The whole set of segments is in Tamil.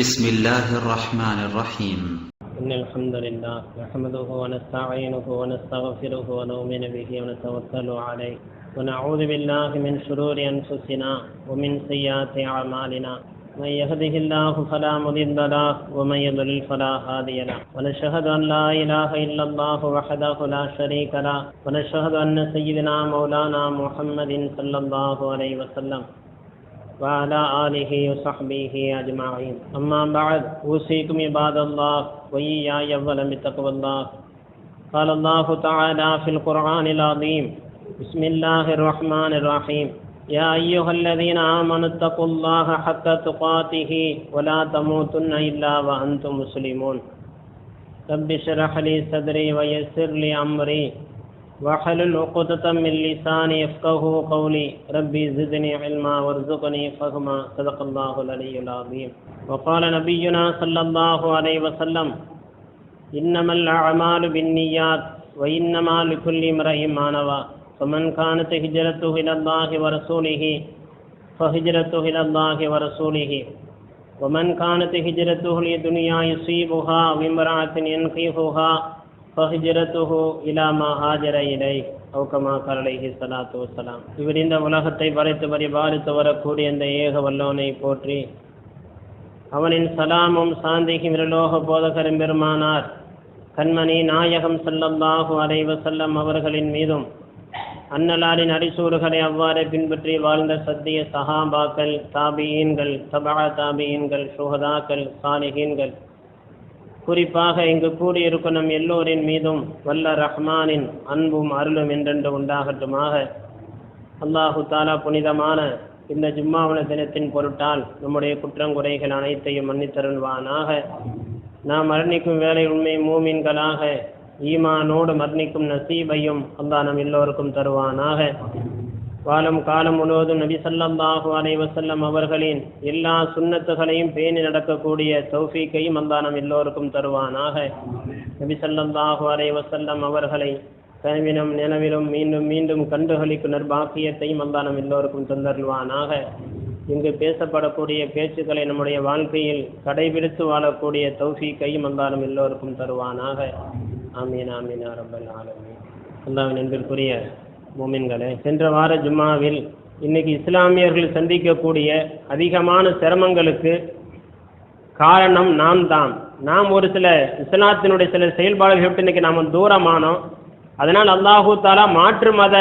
بسم الله الرحمن الرحيم. إن الحمد لله نحمده ونستعينه ونستغفره ونؤمن به ونتوكل عليه. ونعوذ بالله من شرور أنفسنا ومن سيئات أعمالنا. من يهده الله فلا مضل له ومن يضلل فلا هادي له. ونشهد أن لا إله إلا الله وحده لا شريك له. ونشهد أن سيدنا مولانا محمد صلى الله عليه وسلم. وعلى آله وصحبه أجمعين. أما بعد، أوصيكم عباد الله وإياي أولا بتقوى الله. قال الله تعالى في القرآن العظيم بسم الله الرحمن الرحيم. يا أيها الذين آمنوا اتقوا الله حق تقاته ولا تموتن إلا وأنتم مسلمون. رب اشرح لي صدري ويسر لي أمري. واحلل عقدة من لساني يفقه قولي. ربي زدني علما وارزقني فهما. صدق الله العلي العظيم. وقال نبينا صلى الله عليه وسلم، إنما الأعمال بالنيات وإنما لكل امرئ ما نوى. فمن كانت هجرته إلى الله ورسوله، فهجرته إلى الله ورسوله. ومن كانت هجرته لدنيا يصيبها وامرأة ينكحها ஃபஹிஜரத்துஹு இலாமா ஹாஜர இலை அவுக்கமா கரலைஹி சலாத்து வசலாம் இவர் இந்த உலகத்தை வரைத்து பரிபாலித்து வரக்கூடிய இந்த ஏக வல்லோனை போற்றி. அவனின் சலாமும் சாந்திக்கும் இருலோக போதகரும் பெருமானார். கண்மணி நாயகம் செல்லம்பாகு அலைவ செல்லம் அவர்களின் மீதும். அன்னலாரின் அரிசூறுகளை அவ்வாறு பின்பற்றி வாழ்ந்த சத்திய சஹாபாக்கள் தாபியீன்கள் தபா தாபியீன்கள் சுகதாக்கள் சாலிகீன்கள் குறிப்பாக இங்கு கூடியிருக்கும் நம் எல்லோரின் மீதும் வல்ல ரஹ்மானின் அன்பும் அருளும் என்றென்று உண்டாகட்டுமாக. அல்லாஹு தாலா புனிதமான இந்த ஜும்மாவன தினத்தின் பொருட்டால் நம்முடைய குற்றங்குறைகள் அனைத்தையும் மன்னித்தருள்வானாக. நாம் மரணிக்கும் வேலை உண்மை மூமின்களாக ஈமானோடு மரணிக்கும் நசீபையும் அல்லாஹ் நம் எல்லோருக்கும் தருவானாக. காலம் காலம் முழுவதும் நபி ஸல்லல்லாஹு அலை வசல்லம் அவர்களின் எல்லா சுன்னத்துகளையும் பேணி நடக்கக்கூடிய தௌஃபீக்கையும் அல்லாஹ் நம் எல்லோருக்கும் தருவானாக. நபி ஸல்லல்லாஹு அலை வசல்லம் அவர்களை கனவிலும் நிலவிலும் மீண்டும் மீண்டும் கண்டுகளிக்கு நற்பாக்கியத்தையும் அல்லாஹ் நம் எல்லோருக்கும் தந்தருவானாக இங்கு பேசப்படக்கூடிய பேச்சுக்களை நம்முடைய வாழ்க்கையில் கடைபிடித்து வாழக்கூடிய தௌஃபீக்கையும் அல்லாஹ் நம் எல்லோருக்கும் தருவானாக. ஆமீன் ஆமீன் ரப்பல் ஆலமீன். அல்லாஹ்வின் நண்பிற்குரிய மூமின்களே. சென்ற வார ஜும்மாவில் இன்னைக்கு இஸ்லாமியர்கள் சந்திக்கக்கூடிய அதிகமான சிரமங்களுக்கு காரணம் நாம் தான் நாம் ஒரு சில இஸ்லாத்தினுடைய சில செயல்பாடுகளை விட்டு இன்னைக்கு நாம் தூரமானோம். அதனால் அல்லாஹூ தாலா மாற்று மத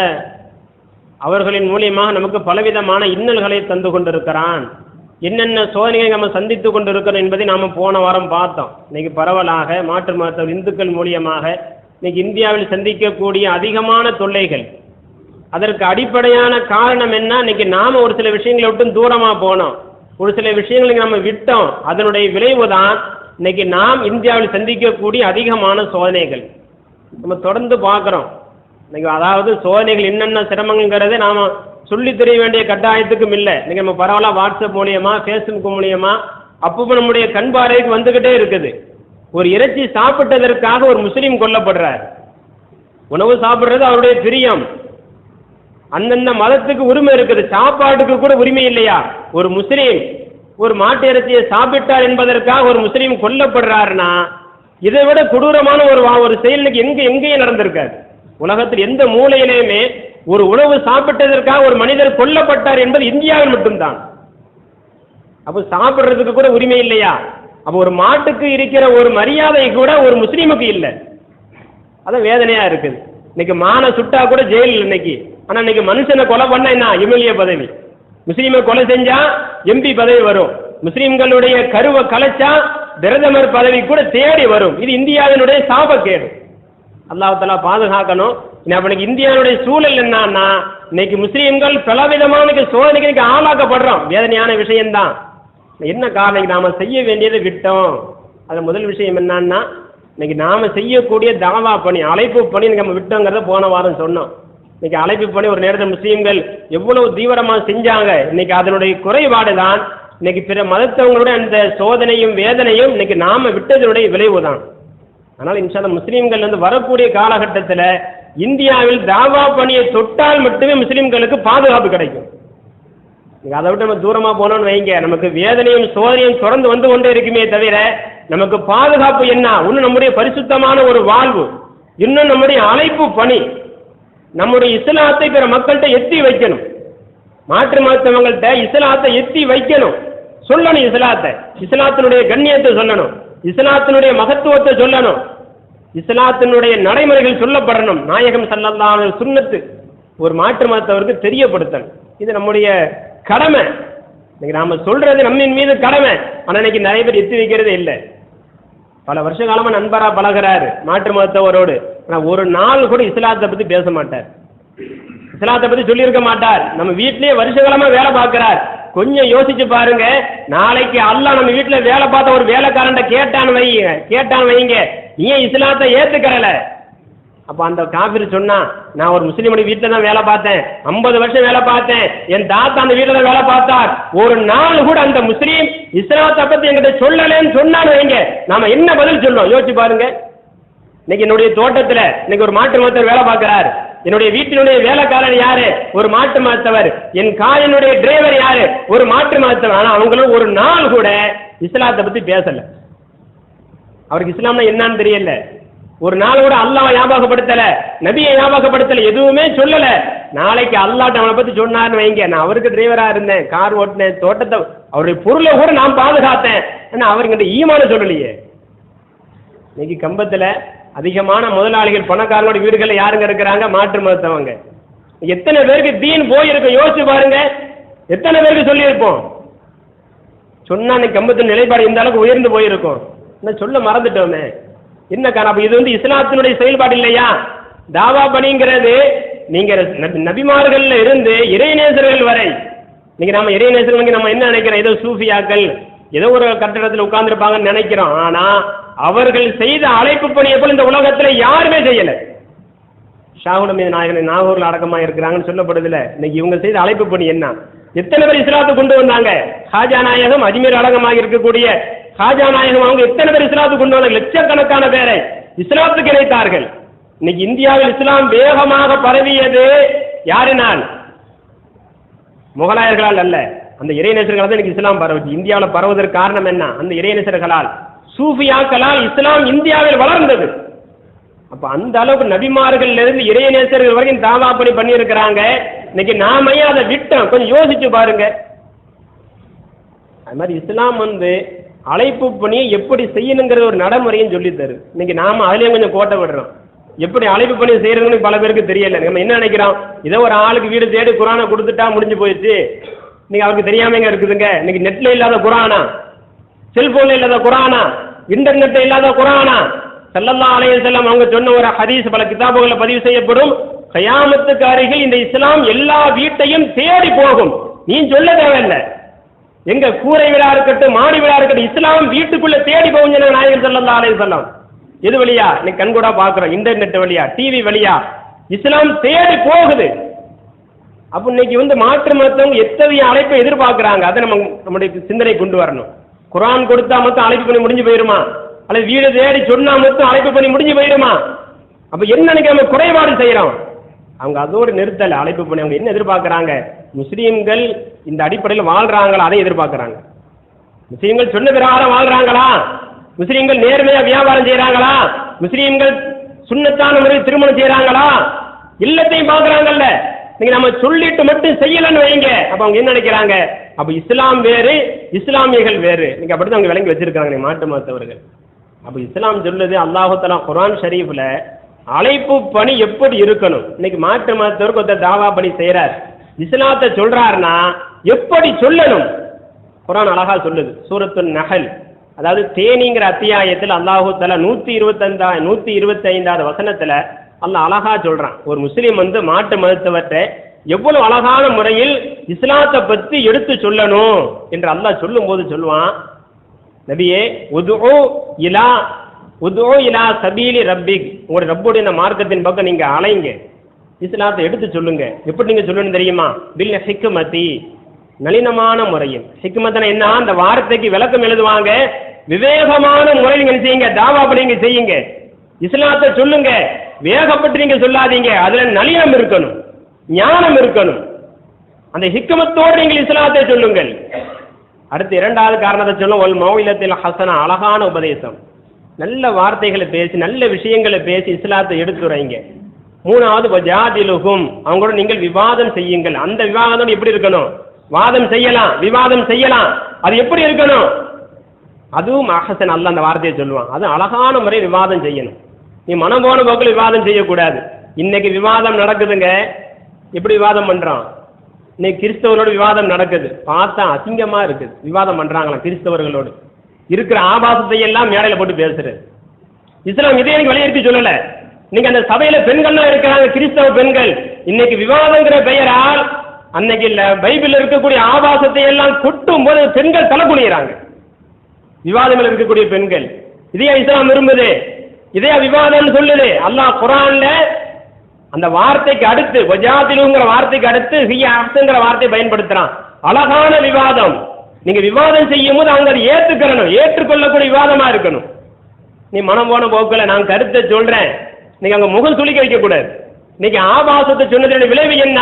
அவர்களின் மூலியமாக நமக்கு பலவிதமான இன்னல்களை தந்து கொண்டிருக்கிறான். என்னென்ன சோதனைகளை நம்ம சந்தித்து கொண்டிருக்கிறோம் என்பதை நாம் போன வாரம் பார்த்தோம். இன்னைக்கு பரவலாக மாற்று மதத்தவர் இந்துக்கள் மூலியமாக இன்னைக்கு இந்தியாவில் சந்திக்கக்கூடிய அதிகமான தொல்லைகள் அதற்கு அடிப்படையான காரணம் என்ன? இன்னைக்கு நாம ஒரு சில விஷயங்களை விட்டு தூரமா போனோம். ஒரு சில விஷயங்களை நம்ம விட்டோம். அதனுடைய விளைவு தான் இன்னைக்கு நாம் இந்தியாவில் சந்திக்கக்கூடிய அதிகமான சோதனைகள். நம்ம தொடர்ந்து பார்க்குறோம். இன்னைக்கு அதாவது சோதனைகள் என்னென்ன சிரமங்கிறத நாம சொல்லி தெரிய வேண்டிய கட்டாயத்துக்கும் இல்லை. இன்னைக்கு நம்ம பரவாயில்ல வாட்ஸ்அப் மூலியமா ஃபேஸ்புக் மூலியமா அப்பப்போ நம்முடைய கண் பார்வைக்கு வந்துகிட்டே இருக்குது. ஒரு இறைச்சி சாப்பிட்டதற்காக ஒரு முஸ்லீம் கொல்லப்படுறார். உணவு சாப்பிட்றது அவருடைய பிரியம். அந்தந்த மதத்துக்கு உரிமை இருக்குது. சாப்பாட்டுக்கு கூட உரிமை இல்லையா? ஒரு முஸ்லீம் ஒரு மாட்டு இறைச்சியை சாப்பிட்டார் என்பதற்காக ஒரு முஸ்லீம் கொல்லப்படுறாருன்னா இதை விட கொடூரமான ஒரு வா- ஒரு செயல் இன்னைக்கு எங்க எங்கேயும் நடந்திருக்காது. உலகத்தில் எந்த மூலையிலையுமே ஒரு உணவு சாப்பிட்டதற்காக ஒரு மனிதர் கொல்லப்பட்டார் என்பது இந்தியாவில் மட்டும்தான். அப்போ சாப்பிட்றதுக்கு கூட உரிமை இல்லையா? அப்போ ஒரு மாட்டுக்கு இருக்கிற ஒரு மரியாதை கூட ஒரு முஸ்லீமுக்கு இல்லை. அதான் வேதனையா இருக்குது. இன்னைக்கு மானை சுட்டா கூட ஜெயில் இன்னைக்கு. ஆனா இன்னைக்கு மனுஷனை கொலை பண்ண என்ன? எம்எல்ஏ பதவி. முஸ்லீமை கொலை செஞ்சா எம்பி பதவி வரும். முஸ்லீம்களுடைய கருவை கலைச்சா பிரதமர் பதவி கூட தேடி வரும். இது இந்தியாவினுடைய சாபக்கேடு. அல்லாஹ் பாதுகாக்கணும். இன்னைக்கு இந்தியாவுடைய சூழல் என்னன்னா இன்னைக்கு முஸ்லீம்கள் பலவிதமான இன்னைக்கு சோதனைக்கு இன்னைக்கு ஆளாக்கப்படுறோம். வேதனையான விஷயம்தான். என்ன காரணம்? நாம செய்ய வேண்டியதை விட்டோம். அது முதல் விஷயம் என்னன்னா இன்னைக்கு நாம செய்யக்கூடிய தாவா பணி அழைப்பு பணி நம்ம விட்டோங்கிறத போன வாரம் சொன்னோம். இன்னைக்கு அழைப்பு பணி ஒரு நேரத்தில் முஸ்லீம்கள் எவ்வளவு தீவிரமாக செஞ்சாங்க? இன்னைக்கு அதனுடைய குறைபாடு தான் இன்னைக்கு பிற மதத்தவங்களுடைய அந்த சோதனையும் வேதனையும் இன்னைக்கு நாம விட்டதனுடைய விளைவு தான் ஆனால் இன்ஷால்ல முஸ்லீம்கள் வந்து வரக்கூடிய காலகட்டத்தில் இந்தியாவில் தாவா பணியை தொட்டால் மட்டுமே முஸ்லீம்களுக்கு பாதுகாப்பு கிடைக்கும். அதை விட்டு நம்ம தூரமா போனோம்னு வைங்க. நமக்கு வேதனையும் சோதனையும் தொடர்ந்து வந்து கொண்டே இருக்குமே தவிர நமக்கு பாதுகாப்பு என்ன? இன்னும் நம்முடைய பரிசுத்தமான ஒரு வாழ்வு. இன்னும் நம்முடைய அழைப்பு பணி. நம்முடைய இஸ்லாத்தை பிற மக்கள்கிட்ட எத்தி வைக்கணும். மாற்று மாற்றவங்கள்ட்ட இஸ்லாத்தை எத்தி வைக்கணும். சொல்லணும் இஸ்லாத்தை. இஸ்லாத்தினுடைய கண்ணியத்தை சொல்லணும். இஸ்லாத்தினுடைய மகத்துவத்தை சொல்லணும். இஸ்லாத்தினுடைய நடைமுறைகள் சொல்லப்படணும். நாயகம் சல்லல்லாத சுன்னத்து ஒரு மாற்று மதத்தவருக்கு தெரியப்படுத்தணும். இது நம்முடைய கடமை. இன்னைக்கு நாம சொல்றது நம்மின் மீது கடமை. ஆனா இன்னைக்கு நிறைய பேர் எத்தி வைக்கிறதே இல்லை. பல வருஷ காலமா நண்பரா பழகுறாரு மாற்று மதத்தவரோடு ஆனா ஒரு நாள் கூட இஸ்லாத்தை பத்தி பேச மாட்டார். இஸ்லாத்தை பத்தி சொல்லியிருக்க மாட்டார். நம்ம வீட்டிலேயே வருஷ காலமா வேலை பார்க்கிறார். கொஞ்சம் யோசிச்சு பாருங்க. நாளைக்கு அல்லாஹ் நம்ம வீட்டுல வேலை பார்த்த ஒரு வேலைக்காரன் கேட்டான்னு வைங்க கேட்டான் வைங்க. நீ ஏன் இஸ்லாத்தை ஏத்துக்கறல? அப்ப அந்த காபிர் சொன்னா நான் ஒரு முஸ்லீமுடைய வீட்டுல தான் வேலை பார்த்தேன். ஐம்பது வருஷம் வேலை பார்த்தேன். என் தாத்தா அந்த வீட்டுல தான் வேலை பார்த்தார். ஒரு நாள் கூட அந்த முஸ்லீம் இஸ்லாத்தை பத்தி என்கிட்ட சொல்லலன்னு சொன்னான்னு வைங்க. நாம என்ன பதில் சொல்லுவோம் யோசிச்சு பாருங்க. இன்னைக்கு என்னுடைய தோட்டத்துல இன்னைக்கு ஒரு மாட்டு மருத்துவர் வேலை பார்க்கிறார். என்னுடைய வீட்டினுடைய வேலைக்காரன் யாரு? ஒரு மாட்டு மருத்துவர் என் காரினுடைய டிரைவர் யாரு? ஒரு மாட்டு மருத்துவர் ஆனா அவங்களும் ஒரு நாள் கூட இஸ்லாத்தை பத்தி பேசல. அவருக்கு இஸ்லாம்னா என்னன்னு தெரியல. ஒரு நாள் கூட அல்லாஹ் ஞாபகப்படுத்தல நபியை ஞாபகப்படுத்தல எதுவுமே சொல்லல. நாளைக்கு அல்லாட்ட அவனை பத்தி சொன்னார்னு வைங்க. நான் அவருக்கு டிரைவரா இருந்தேன் கார் ஓட்டினேன் தோட்டத்தை அவருடைய பொருளை கூட நான் பாதுகாத்தேன். ஆனா அவருங்கிட்ட ஈமான சொல்லலையே. இன்னைக்கு கம்பத்துல அதிகமான முதலாளிகள் பணக்காரங்களோட வீடுகளில் யாருங்க இருக்கிறாங்க? மாற்று மருத்துவங்க எத்தனை பேருக்கு தீன் போயிருக்கு யோசிச்சு பாருங்க. எத்தனை பேருக்கு சொல்லியிருப்போம்? சொன்னா இன்னைக்கு கம்பத்தின் நிலைப்பாடு இந்த அளவுக்கு உயர்ந்து போயிருக்கும். என்ன சொல்ல மறந்துட்டோமே. என்ன காரணம்? அப்ப இது வந்து இஸ்லாத்தினுடைய செயல்பாடு இல்லையா? தாவா பணிங்கிறது நீங்க நபி- நபிமார்கள்ல இருந்து இறைநேசர்கள் வரை நீங்க நம்ம இறைநேசர்கள் நம்ம என்ன நினைக்கிறோம்? ஏதோ சூஃபியாக்கள் ஏதோ ஒரு கட்டடத்தில் உட்கார்ந்துருப்பாங்கன்னு நினைக்கிறோம். ஆனா அவர்கள் செய்த அழைப்பு பணியை போல இந்த உலகத்துல யாருமே செய்யல. ஷாகுல் மீது நாயகன் நாகூர்ல அடக்கமா இருக்கிறாங்கன்னு சொல்லப்படுதுல. இன்னைக்கு இவங்க செய்த அழைப்பு பணி என்ன? எத்தனை பேர் இஸ்லாத்தை கொண்டு வந்தாங்க? ஹாஜா நாயகம் அஜ்மீர் அடங்கமாக இருக்கக்கூடிய ஹாஜா நாயகம் அவங்க எத்தனை பேர் இஸ்லாத்து கொண்டு வந்தாங்க லட்சக்கணக்கான பேரை இஸ்லாத்துக்கு இணைத்தார்கள் இன்னைக்கு இந்தியாவில் இஸ்லாம் வேகமாக பரவியது யாரினால் முகலாயர்களால் அல்ல. அந்த இறைநேசர்களால் தான் இன்னைக்கு இஸ்லாம் பரவுச்சு. இந்தியாவில் பரவுவதற்கு காரணம் என்ன? அந்த இறைநேசர்களால். சூஃபியாக்களால் இஸ்லாம் இந்தியாவில் வளர்ந்தது. அப்ப அந்த அளவுக்கு நபிமார்கள்ல இருந்து இறைநேசர்கள் வரைக்கும் தாவா பணி பண்ணியிருக்கிறாங்க. இன்னைக்கு நாமையே அதை விட்டோம்? கொஞ்சம் யோசிச்சு பாருங்க. அது மாதிரி இஸ்லாம் வந்து அழைப்பு பணியை எப்படி செய்யணுங்கிற ஒரு நடைமுறையும் சொல்லித் தரு இன்னைக்கு நாம அதுலயும் கொஞ்சம் கோட்டை விடுறோம் எப்படி அழைப்பு பணி செய்யறதுன்னு பல பேருக்கு தெரியல. நம்ம என்ன நினைக்கிறோம்? ஏதோ ஒரு ஆளுக்கு வீடு தேடி குரானை கொடுத்துட்டா முடிஞ்சு போயிடுச்சு. இன்னைக்கு அவருக்கு தெரியாமங்க இருக்குதுங்க. இன்னைக்கு நெட்ல இல்லாத குரானா? செல்போன்ல இல்லாத குரானா? இன்டர்நெட்ல இல்லாத குரானா? செல்லல்லா அலைய செல்லம் அவங்க சொன்ன ஒரு ஹதீஸ் பல கிதாபுகளை பதிவு செய்யப்படும். கயாமத்துக்கு அருகில் இந்த இஸ்லாம் எல்லா வீட்டையும் தேடி போகும். நீ சொல்ல தேவையில்லை. எங்க கூரை விழா இருக்கட்டும் மாடி விழா இருக்கட்டும் இஸ்லாம் வீட்டுக்குள்ள தேடி போகும் நாயகர் ஸல்லல்லாஹு அலைஹி வஸல்லம். எது வழியா? நீ கண்கூடா பாக்குறோம் இன்டர்நெட் வழியா டிவி வழியா. இஸ்லாம் தேடி போகுது. அப்ப இன்னைக்கு வந்து மாற்று மதத்தவங்க எத்தகைய அழைப்பை எதிர்பார்க்கிறாங்க? அதை நம்ம நம்முடைய சிந்தனை கொண்டு வரணும். குரான் கொடுத்தா மட்டும் அழைப்பு பண்ணி முடிஞ்சு போயிருமா? அல்லது வீடு தேடி சொன்னா மட்டும் அழைப்பு பண்ணி முடிஞ்சு போயிருமா? அப்ப என்ன நம்ம குறைபாடு செய்யறோம். அவங்க அதோடு நிறுத்தல அழைப்பு பண்ணி அவங்க என்ன எதிர்பார்க்கறாங்க? முஸ்லீம்கள் இந்த அடிப்படையில் வாழ்றாங்களா? அதை எதிர்பார்க்குறாங்க. முஸ்லீம்கள் சொன்ன பிரகாரம் வாழ்றாங்களா? முஸ்லீம்கள் நேர்மையா வியாபாரம் செய்யறாங்களா முஸ்லீம்கள் சுண்ணத்தான முறையில் திருமணம் செய்யறாங்களா இல்லத்தையும் பாக்குறாங்கல்ல நீங்க நம்ம சொல்லிட்டு மட்டும் செய்யலன்னு வைங்க. அப்ப அவங்க என்ன நினைக்கிறாங்க? அப்ப இஸ்லாம் வேறு இஸ்லாமியர்கள் வேறு. நீங்க அப்படிதான் அவங்க விளங்கி வச்சிருக்காங்க மாட்டு மருத்துவர்கள் அப்ப இஸ்லாம் சொல்லுது அல்லாஹு தலா குரான் ஷரீஃப்ல அழைப்பு பணி எப்படி இருக்கணும்? இன்னைக்கு மாட்டு மருத்துவருக்கு ஒருத்தர் தாவா பணி செய்யறார் இஸ்லாத்தை சொல்றாருன்னா எப்படி சொல்லணும்? குரான் அழகா சொல்லுது சூரத்துன் நகல். அதாவது தேனிங்கிற அத்தியாயத்தில் அல்லாஹூ தலா நூத்தி இருபத்தஞ்சா நூத்தி இருபத்தி ஐந்தாவது வசனத்துல அல்லாஹ் அழகா சொல்றான். ஒரு முஸ்லீம் வந்து மாட்டு மருத்துவத்தை எவ்வளவு அழகான முறையில் இஸ்லாத்தை பத்தி எடுத்து சொல்லணும் என்று அல்லாஹ் சொல்லும் போது சொல்லுவான் நபியே உதுஉ இலா உதோ இலா சபீலி ரப்பிக். உங்களுடைய ரப்புடைய இந்த மார்க்கத்தின் பக்கம் நீங்க அலைங்க. இஸ்லாத்தை எடுத்து சொல்லுங்க. எப்படி நீங்க சொல்லணும் தெரியுமா? பில் ஹிக்குமதி நளினமான முறையில். ஹிக்குமத்தன என்ன? அந்த வார்த்தைக்கு விளக்கம் எழுதுவாங்க. விவேகமான முறையில் நீங்க செய்யுங்க. தாவா நீங்க செய்யுங்க. இஸ்லாத்தை சொல்லுங்க. வேகப்பட்டு நீங்க சொல்லாதீங்க. அதுல நளினம் இருக்கணும். ஞானம் இருக்கணும். அந்த ஹிக்குமத்தோடு நீங்கள் இஸ்லாத்தை சொல்லுங்கள். அடுத்து இரண்டாவது காரணத்தை சொல்லும் ஒல் மௌலத்தில் ஹசனா அழகான உபதேசம். நல்ல வார்த்தைகளை பேசி நல்ல விஷயங்களை பேசி இஸ்லாத்தை எடுத்துரைங்க. மூணாவது ஜாதிலுகும் அவங்களோட நீங்கள் விவாதம் செய்யுங்கள். அந்த விவாதம் எப்படி இருக்கணும்? வாதம் செய்யலாம் விவாதம் செய்யலாம். அது எப்படி இருக்கணும்? அதுவும் அஹசன் அல்ல அந்த வார்த்தையை சொல்லுவான். அது அழகான முறை விவாதம் செய்யணும். நீ மனம் போன போக்கில் விவாதம் செய்யக்கூடாது. இன்னைக்கு விவாதம் நடக்குதுங்க. எப்படி விவாதம் பண்றான் இன்னைக்கு கிறிஸ்தவரோட விவாதம் நடக்குது. பார்த்தா அசிங்கமா இருக்குது. விவாதம் பண்றாங்களாம் கிறிஸ்தவர்களோடு. இருக்கிற ஆபாசத்தை எல்லாம் மேடையில போட்டு பேசுறது. இஸ்லாம் இதே எனக்கு வலியுறுத்தி சொல்லல. நீங்க அந்த சபையில பெண்கள்லாம் இருக்கிறாங்க கிறிஸ்தவ பெண்கள். இன்னைக்கு விவாதங்கிற பெயரால் அன்னைக்கு இல்ல பைபிள் இருக்கக்கூடிய ஆபாசத்தை எல்லாம் கொட்டும் போது பெண்கள் தலை குனிகிறாங்க விவாதங்கள் இருக்கக்கூடிய பெண்கள். இதையா இஸ்லாம் விரும்புது? இதையா விவாதம்னு சொல்லுது? அல்லாஹ் குரான்ல அந்த வார்த்தைக்கு அடுத்து வஜாதிலுங்கிற வார்த்தைக்கு அடுத்து ஹிய அப்துங்கிற வார்த்தை பயன்படுத்துறான். அழகான விவாதம். நீங்க விவாதம் செய்யும் போது அவங்க அதை ஏத்துக்கிறணும். ஏற்றுக்கொள்ளக்கூடிய விவாதமா இருக்கணும். நீ மனம் போன போக்குல நான் கருத்தை சொல்றேன். நீங்க அவங்க முகம் சுளிக்க வைக்க கூடாது இன்னைக்கு ஆபாசத்தை சொன்னதோட விளைவு என்ன?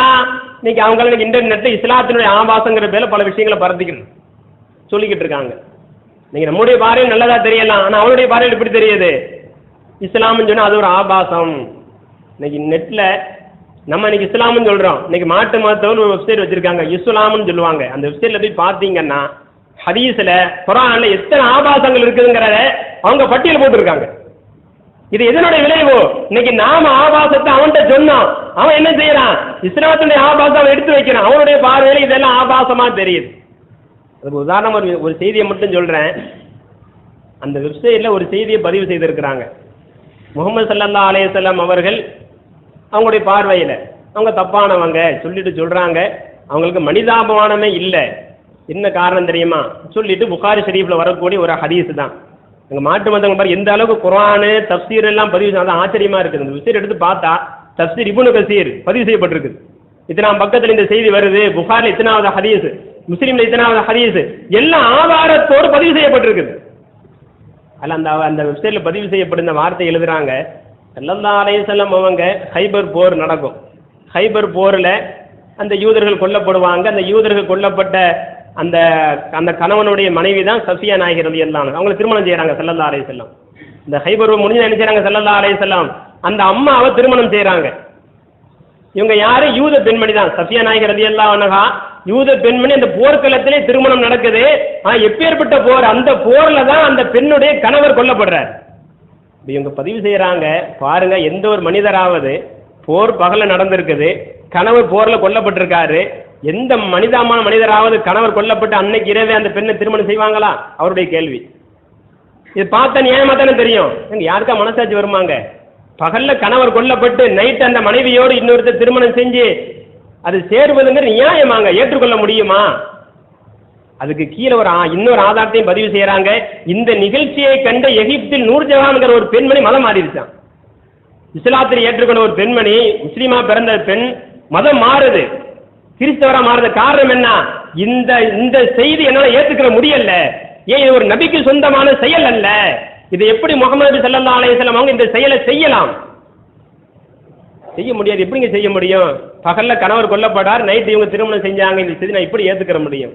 இன்னைக்கு அவங்களை இன்டர்நெட் இஸ்லாத்தினுடைய ஆபாசங்கிற பேர்ல பல விஷயங்களை பரத்திக்கணும். சொல்லிக்கிட்டு இருக்காங்க. நீங்க நம்முடைய பார்வையில் நல்லதா தெரியலாம். ஆனா அவனுடைய பார்வையில் எப்படி தெரியுது? இஸ்லாம்னு சொன்னா அது ஒரு ஆபாசம். இன்னைக்கு நெட்ல நம்ம இன்னைக்கு இஸ்லாம்னு சொல்றோம். இன்னைக்கு மாட்டு மதத்தவர் ஒரு வெப்சைட் வச்சிருக்காங்க. இஸ்லாம்னு சொல்லுவாங்க. அந்த வெப்சைட்ல போய் பார்த்தீங்கன்னா ஹதீஸ்ல குரான்ல எத்தனை ஆபாசங்கள் இருக்குதுங்கிறத அவங்க பட்டியல் போட்டிருக்காங்க. இது எதனுடைய விளைவு? இன்னைக்கு நாம ஆபாசத்தை அவன்கிட்ட சொன்னோம். அவன் என்ன செய்யறான்? இஸ்லாத்துடைய ஆபாசம் அவன் எடுத்து வைக்கிறான். அவனுடைய பார்வையில இதெல்லாம் ஆபாசமா தெரியுது. அதுக்கு உதாரணம் ஒரு ஒரு செய்தியை மட்டும் சொல்றேன். அந்த வெப்சைட்ல ஒரு செய்தியை பதிவு செய்திருக்கிறாங்க. முகமது சல்லா அலையம் அவர்கள் அவங்களுடைய பார்வையில். அவங்க தப்பானவங்க சொல்லிட்டு சொல்றாங்க. அவங்களுக்கு மனிதாபமானமே இல்லை. என்ன காரணம் தெரியுமா? சொல்லிட்டு புகாரி ஷரீஃப்ல வரக்கூடிய ஒரு ஹதீஸ் தான். எங்க மாட்டு மந்தவங்க பாரு எந்த அளவுக்கு குரானு தப்சீர் எல்லாம் பதிவு செய்ய ஆச்சரியமா இருக்குது. இந்த விஷயம் எடுத்து பார்த்தா தப்சீர் இபுனு கசீர் பதிவு செய்யப்பட்டிருக்குது இத்தனாம் பக்கத்துல இந்த செய்தி வருது. புகார்ல இத்தனாவது ஹதீஸ் முஸ்லீம்ல இத்தனாவது ஹதீஸ் எல்லாம் ஆதாரத்தோடு பதிவு செய்யப்பட்டிருக்குது. அல்ல அந்த அந்த வெப்சைட்ல பதிவு செய்யப்பட்ட வார்த்தை எழுதுறாங்க. சல்லல்லா அலையம் அவங்க ஹைபர் போர் நடக்கும். ஹைபர் போரில் அந்த யூதர்கள் கொல்லப்படுவாங்க. அந்த யூதர்கள் கொல்லப்பட்ட அந்த அந்த கணவனுடைய மனைவி தான் சஃபியா நாயகர் ரதி எல்லாம் அவங்களை திருமணம் செய்கிறாங்க செல்லல்லா அலைய செல்லம் இந்த ஹைபர் போர் முடிஞ்சு நினைச்சாங்க செல்லல்லா அலைய செல்லம் அந்த அம்மாவை திருமணம் செய்கிறாங்க இவங்க யாரு? யூத பெண்மணி தான். சஃபியா நாயகர் ரதி அனகா யூத பெண்மணி அந்த போர்க்களத்திலே திருமணம் நடக்குது. ஆனா எப்பேற்பட்ட போர்? அந்த போர்ல தான் அந்த பெண்ணுடைய கணவர் கொல்லப்படுறார். இப்ப இவங்க பதிவு செய்யறாங்க. பாருங்க எந்த ஒரு மனிதராவது போர் பகல நடந்திருக்குது. கணவர் போர்ல கொல்லப்பட்டிருக்காரு. எந்த மனிதமான மனிதராவது கணவர் கொல்லப்பட்டு அன்னைக்கு இரவே அந்த பெண்ணை திருமணம் செய்வாங்களா? அவருடைய கேள்வி. இது பார்த்த நியாயமா தானே தெரியும். யாருக்கா மனசாட்சி வருமாங்க? பகல்ல கணவர் கொல்லப்பட்டு நைட் அந்த மனைவியோடு இன்னொருத்தர் திருமணம் செஞ்சு அது சேருவதுங்கிற நியாயமாங்க. ஏற்றுக்கொள்ள முடியுமா? அதுக்கு கீழே ஒரு இன்னொரு ஆதாரத்தையும் பதிவு செய்யறாங்க. இந்த நிகழ்ச்சியை கண்ட எகிப்தில் நூறு ஜஹான்கிற ஒரு பெண்மணி மதம் மாறிடுச்சான் இஸ்லாத்தில் ஏற்றுக்கொண்ட ஒரு பெண்மணி முஸ்லீமா பிறந்த பெண் மதம் மாறுது. கிறிஸ்தவரா மாறுறது காரணம் என்ன? இந்த இந்த செய்தி என்னால ஏத்துக்கிற முடியல ஏன் இது ஒரு நபிக்கு சொந்தமான செயல் அல்ல? இது எப்படி முகமது ஸல்லல்லாஹு அலைஹி அவங்க இந்த செயலை செய்யலாம்? செய்ய முடியாது. எப்படிங்க செய்ய முடியும்? பகல்ல கணவர் கொல்லப்படார் நைட் இவங்க திருமணம் செஞ்சாங்க. இந்த செய்தி நான் எப்படி ஏத்துக்கிற முடியும்.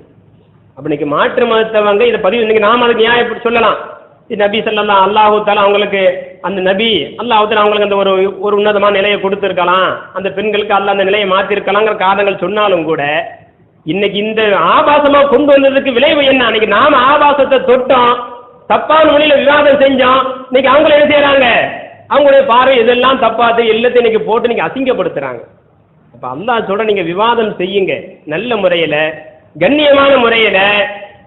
அப்ப இன்னைக்கு மாற்று மதத்தவங்க இதை பதிவு இன்னைக்கு நாம அதுக்கு நியாயம் எப்படி சொல்லலாம்? இது நபி சொல்லலாம் அல்லாஹூ தாலா அவங்களுக்கு அந்த நபி அல்லாஹூ தாலா அவங்களுக்கு அந்த ஒரு ஒரு உன்னதமான நிலையை கொடுத்துருக்கலாம். அந்த பெண்களுக்கு அல்ல அந்த நிலையை மாத்திருக்கலாங்கிற காரணங்கள் சொன்னாலும் கூட இன்னைக்கு இந்த ஆபாசமா கொண்டு வந்ததுக்கு விளைவு என்ன? அன்னைக்கு நாம ஆபாசத்தை தொட்டோம் தப்பான மொழியில விவாதம் செஞ்சோம் இன்னைக்கு அவங்கள என்ன செய்யறாங்க அவங்களுடைய பார்வை இதெல்லாம் தப்பாது எல்லாத்தையும் இன்னைக்கு போட்டு நீங்க அசிங்கப்படுத்துறாங்க. அப்ப அல்லா சொல்ற நீங்க விவாதம் செய்யுங்க நல்ல முறையில கண்ணியமான முறையில